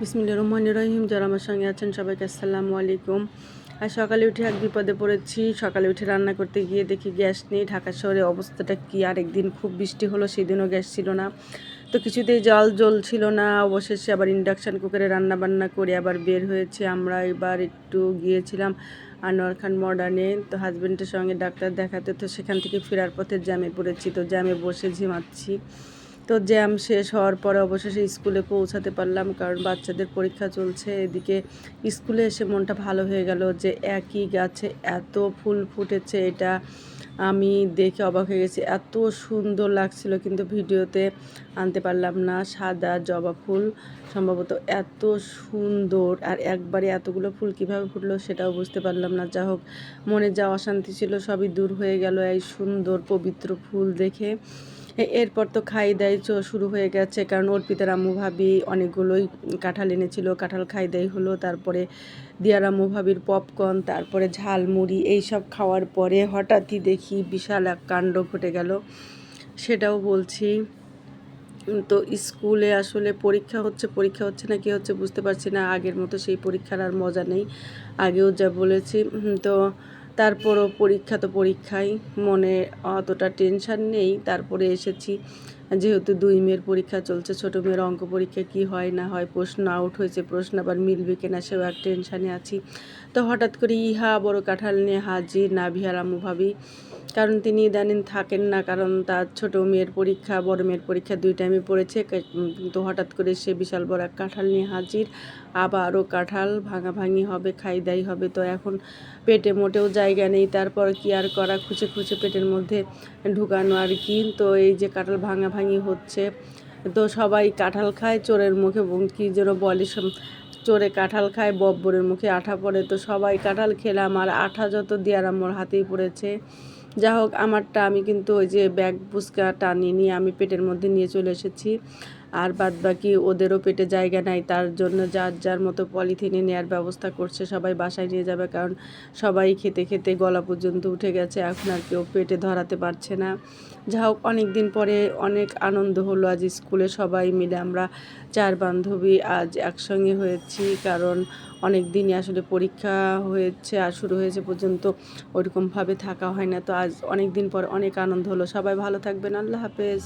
বিসমিল্লা রহমান রহিম, যারা আমার সঙ্গে আছেন সবাইকে আসসালামু আলাইকুম। আর সকালে উঠে এক বিপদে পড়েছি। সকালে উঠে রান্না করতে গিয়ে দেখি গ্যাস নেই। ঢাকা শহরে অবস্থাটা কী? আর একদিন খুব বৃষ্টি হলো, সেদিনও গ্যাস ছিল না। তো কিছুতেই জল জ্বলছিল না। অবশেষে আবার ইন্ডাকশান কুকারে রান্না বান্না করে আবার বের হয়েছে আমরা। এবার একটু গিয়েছিলাম আনোয়ার খান মডার্নে। তো হাজব্যান্ডের সঙ্গে ডাক্তার দেখাতে, তো সেখান থেকে ফেরার পথে জ্যামে পড়েছি। তো জ্যামে বসে ঝিমাচ্ছি। তো জ্যাম শেষ হওয়ার পরে অবশেষে স্কুলে পৌঁছাতে পারলাম, কারণ বাচ্চাদের পরীক্ষা চলছে। এদিকে স্কুলে এসে মনটা ভালো হয়ে গেল যে একই গাছে এত ফুল ফুটেছে, এটা আমি দেখে অবাক হয়ে গেছি। এত সুন্দর লাগছিল, কিন্তু ভিডিওতে আনতে পারলাম না। সাদা জবা ফুল সম্ভবত এত সুন্দর, আর একবারে এতগুলো ফুল কীভাবে ফুটলো সেটাও বুঝতে পারলাম না। যা হোক, মনে যা অশান্তি ছিল সবই দূর হয়ে গেল এই সুন্দর পবিত্র ফুল দেখে। এরপর তো খাই দাই শুরু হয়ে গেছে। কারণ অর্পিতার আম্মু ভাবি অনেকগুলোই কাঁঠাল এনেছিল। কাঁঠাল খাই দাই হলো, তারপরে দিয়ার আম্মু ভাবির পপকর্ন তারপরে ঝালমুড়ি এইসব খাওয়ার পরে হঠাৎই দেখি বিশাল এক কাণ্ড ঘটে গেল। সেটাও বলছি। তো স্কুলে আসলে পরীক্ষা হচ্ছে পরীক্ষা হচ্ছে না, কি হচ্ছে বুঝতে পারছি না। আগের মতো সেই পরীক্ষার আর মজা নেই। আগেও যা বলেছি তো তারপরও পরীক্ষা তো পরীক্ষাই। মনে অতটা টেনশান নেই। তারপরে এসেছি। যেহেতু দুই মেয়ের পরীক্ষা চলছে, ছোটো মেয়ের অঙ্ক পরীক্ষা কি হয় না হয়, প্রশ্ন আউট হয়েছে, প্রশ্ন আবার মিলবে কিনা সেও এক টেনশানে আছি। তো হঠাৎ করে ইহা বড় কাঁঠাল নিয়ে হাজির নাভিহার আম্মু ভাবি, কারণ তিনি ইদানিং থাকেন না, কারণ তার ছোট মেয়ের পরীক্ষা, বড় মেয়ের পরীক্ষা দুই টাইমে পড়েছে কিন্তু হঠাৎ করে সে বিশাল বড় এক কাঁঠাল নিয়ে হাজির, আবারও কাঁঠাল ভাঙাভাঙি হবে খাই দাই হবে, তো এখন পেটে মোটেও জায়গা নেই, তারপর কি আর করা খুঁচে খুঁচে পেটের মধ্যে ঢুকানো আর কি, তো এই যে কাঁঠাল ভাঙাভাঙি হচ্ছে। তো সবাই কাঁঠাল খায়, চোরের মুখে কী যেন বলে চোরে কাঁঠাল খায়, বব্বরের মুখে আঠা পড়ে। তো সবাই কাঁঠাল খেলাম, আর আঠা যত দেওয়ার আমার হাতেই পড়েছে। যা হোক, আমারটা আমি কিন্তু ওই যে ব্যাগ ফুচকা টানিয়ে নিয়ে আমি পেটের মধ্যে নিয়ে চলে এসেছি। আর বাদ বাকি ওদেরও পেটে জায়গা নাই, তার জন্য যার যার মতো পলিথিনে নেওয়ার ব্যবস্থা করছে, সবাই বাসায় নিয়ে যাবে, কারণ সবাই খেতে খেতে গলা পর্যন্ত উঠে গেছে, এখন আর কেউ পেটে ধরাতে পারছে না। যা হোক অনেক দিন পরে অনেক আনন্দ হলো, আজ স্কুলে সবাই মিলে আমরা চার বান্ধবী আজ একসঙ্গে হয়েছি, কারণ অনেক দিনই আসলে পরীক্ষা হয়েছে, আর শুরু হয়েছে পর্যন্ত ওরকমভাবে থাকা হয় না, তো আজ অনেক দিন পর অনেক আনন্দ হলো। সবাই ভালো থাকবেন। আল্লাহ হাফেজ।